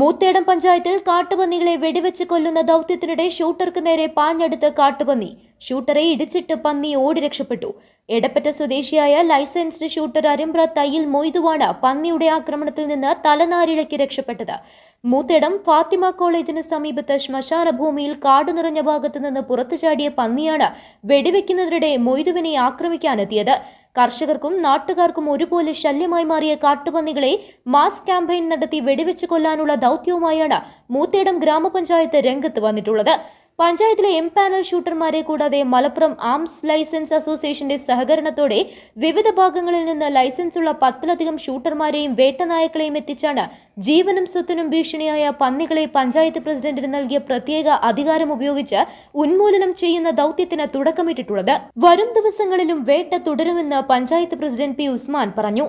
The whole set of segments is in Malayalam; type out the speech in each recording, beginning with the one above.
മൂത്തേടം പഞ്ചായത്തിൽ കാട്ടുപന്നികളെ വെടിവെച്ച് കൊല്ലുന്ന ദൗത്യത്തിനിടെ ഷൂട്ടർക്ക് നേരെ പാഞ്ഞെടുത്ത് കാട്ടുപന്നി. ഷൂട്ടറെ ഇടിച്ചിട്ട് പന്നി ഓടി രക്ഷപ്പെട്ടു. എടപ്പറ്റ സ്വദേശിയായ ലൈസൻസ്ഡ് ഷൂട്ടർ അരിമ്പ്ര തയ്യിൽ മൊയ്തുവാണ് പന്നിയുടെ ആക്രമണത്തിൽ നിന്ന് തലനാരിഴയ്ക്ക് രക്ഷപ്പെട്ടത്. മൂത്തേടം ഫാത്തിമ കോളേജിന് സമീപത്ത് ശ്മശാന ഭൂമിയിൽ കാടു നിറഞ്ഞ ഭാഗത്തു നിന്ന് പുറത്തു ചാടിയ പന്നിയാണ് വെടിവെക്കുന്നതിനിടെ മൊയ്തുവിനെ ആക്രമിക്കാനെത്തിയത്. കർഷകർക്കും നാട്ടുകാർക്കും ഒരുപോലെ ശല്യമായി മാറിയ കാട്ടുപന്നികളെ മാസ് ക്യാമ്പയിൻ നടത്തി വെടിവെച്ച് കൊല്ലാനുള്ള ദൗത്യവുമായാണ് മൂത്തേടം ഗ്രാമപഞ്ചായത്ത് രംഗത്ത് വന്നിട്ടുള്ളത്. പഞ്ചായത്തിലെ എം പാനൽ ഷൂട്ടർമാരെ കൂടാതെ മലപ്പുറം ആംസ് ലൈസൻസ് അസോസിയേഷന്റെ സഹകരണത്തോടെ വിവിധ ഭാഗങ്ങളിൽ നിന്ന് ലൈസൻസുള്ള പത്തിലധികം ഷൂട്ടർമാരെയും വേട്ടനായക്കളെയും എത്തിച്ചാണ് ജീവനും സ്വത്തിനും ഭീഷണിയായ പന്നികളെ പഞ്ചായത്ത് പ്രസിഡന്റിന് നൽകിയ പ്രത്യേക അധികാരം ഉപയോഗിച്ച് ഉന്മൂലനം ചെയ്യുന്ന ദൗത്യത്തിന് തുടക്കമിട്ടിട്ടുള്ളത്. വരും ദിവസങ്ങളിലും വേട്ട തുടരുമെന്ന് പഞ്ചായത്ത് പ്രസിഡന്റ് പി ഉസ്മാൻ പറഞ്ഞു.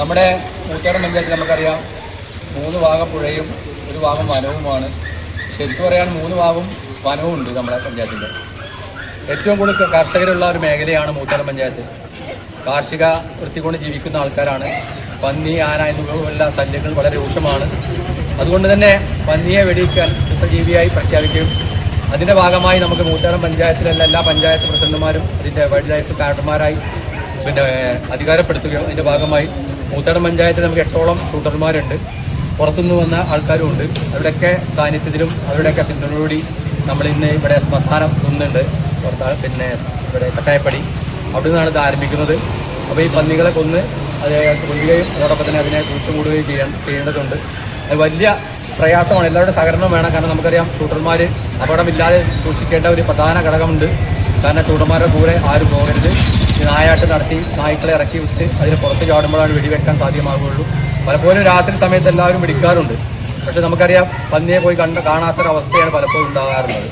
നമ്മുടെ നമുക്കറിയാം മൂന്ന് ഭാഗം പുഴയും ഒരു ഭാഗം വനവുമാണ്. ശരിക്കും പറയാൻ മൂന്ന് ഭാഗം വനവും ഉണ്ട് നമ്മുടെ പഞ്ചായത്തിന്റെ. ഏറ്റവും കൂടുതൽ കർഷകരുള്ള ഒരു മേഖലയാണ് മൂത്തല പഞ്ചായത്ത്. കാർഷിക വൃത്തി കൊണ്ട് ജീവിക്കുന്ന ആൾക്കാരാണ്. പന്നി ആന എന്നിവയുള്ള ശല്യങ്ങൾ വളരെ രൂക്ഷമാണ്. അതുകൊണ്ട് തന്നെ പന്നിയെ വെടിയിക്കാൻ ശുദ്ധജീവിയായി പ്രഖ്യാപിക്കും അതിന്റെ ഭാഗമായി നമുക്ക് മൂത്തേടം പഞ്ചായത്തിലുള്ള എല്ലാ പഞ്ചായത്ത് പ്രസിഡന്റുമാരും അതിന്റെ വൈൽഡ് ലൈഫ് കാർഡർമാരായി പിന്നെ അധികാരപ്പെടുത്തുകയും അതിന്റെ ഭാഗമായി മൂത്തേടം പഞ്ചായത്തിൽ നമുക്ക് എട്ടോളം ഷൂട്ടർമാരുണ്ട്. പുറത്തുനിന്ന് വന്ന ആൾക്കാരും ഉണ്ട് അവരുടെയൊക്കെ സാന്നിധ്യത്തിലും അവരുടെയൊക്കെ പിന്തുണയോടി നമ്മൾ ഇന്ന് ഇവിടെ ശ്മശാനം ഒന്നുണ്ട് പുറത്ത് പിന്നെ ഇവിടെ കട്ടായപ്പടി അവിടെ നിന്നാണ് ഇത് ആരംഭിക്കുന്നത്. അപ്പോൾ ഈ പന്നികളെ കൊന്ന് അത് കൊല്ലുകയും അതോടൊപ്പം തന്നെ അതിനെ കൂട്ടുകൂടുകയും ചെയ്യാൻ ചെയ്യേണ്ടതുണ്ട്. അത് വലിയ പ്രയാസമാണ്. എല്ലാവരുടെ സഹകരണം വേണം. കാരണം നമുക്കറിയാം ഷൂട്ടർമാർ അപകടമില്ലാതെ സൂക്ഷിക്കേണ്ട ഒരു പ്രധാന ഘടകമുണ്ട്. കാരണം ഷൂട്ടർമാരുടെ കൂടെ ആരും പോകരുത്. നായാട്ട് നടത്തി നായ്ക്കളെ ഇറക്കി വിട്ട് അതിന് പുറത്ത് ചാടുമ്പോഴാണ് വെടിവെക്കാൻ സാധ്യമാകുകയുള്ളൂ പലപ്പോഴും രാത്രി സമയത്ത് എല്ലാവരും പിടിക്കാറുണ്ട് പക്ഷെ നമുക്കറിയാം പന്നിയെ പോയി കണ്ട കാണാത്തൊരവസ്ഥയാണ് പലപ്പോഴും ഉണ്ടാകാറുള്ളത്.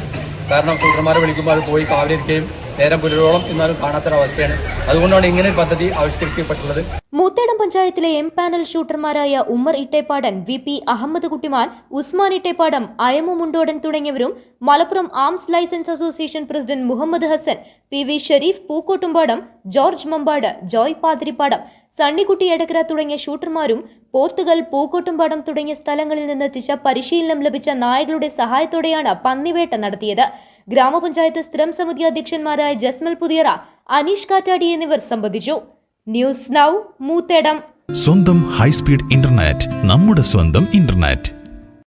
കാരണം ഷൂട്ടർമാരെ വിളിക്കുമ്പോൾ അത് പോയി കാവലിരിക്കുകയും നേരം പുലരോളം എന്നാലും കാണാത്തൊരവസ്ഥയാണ്. അതുകൊണ്ടാണ് ഇങ്ങനെ പദ്ധതി ആവിഷ്കരിക്കപ്പെട്ടുള്ളത്. മൂത്തേടം പഞ്ചായത്തിലെ എം പാനൽ ഷൂട്ടർമാരായ ഉമ്മർ ഇട്ടേപ്പാടൻ വി പി അഹമ്മദ് കുട്ടിമാൻ ഉസ്മാൻ ഇട്ടേപ്പാടം അയമു മുണ്ടോടൻ തുടങ്ങിയവരും Malappuram arms license association president Muhammad Hasan P V Sharif Pookkottumpadam George Mambad Joy Pathirippadam Sunnykutty Edakkara തുടങ്ങിയ ഷൂട്ടർമാരും പോത്തുകൽ പൂക്കോട്ടുംപാടം തുടങ്ങിയ സ്ഥലങ്ങളിൽ നിന്നെത്തിച്ച പരിശീലനം ലഭിച്ച നായകളുടെ സഹായത്തോടെയാണ് പന്നിവേട്ട നടത്തിയത്. ഗ്രാമപഞ്ചായത്ത് സ്ഥിരം സമിതി അധ്യക്ഷന്മാരായ ജസ്മൽ പുതിയറ അനീഷ് കാറ്റാടി എന്നിവർ സംബന്ധിച്ചു. News now Moothedam. സ്വന്തം ഹൈസ്പീഡ് ഇന്റർനെറ്റ് നമ്മുടെ സ്വന്തം ഇന്റർനെറ്റ്.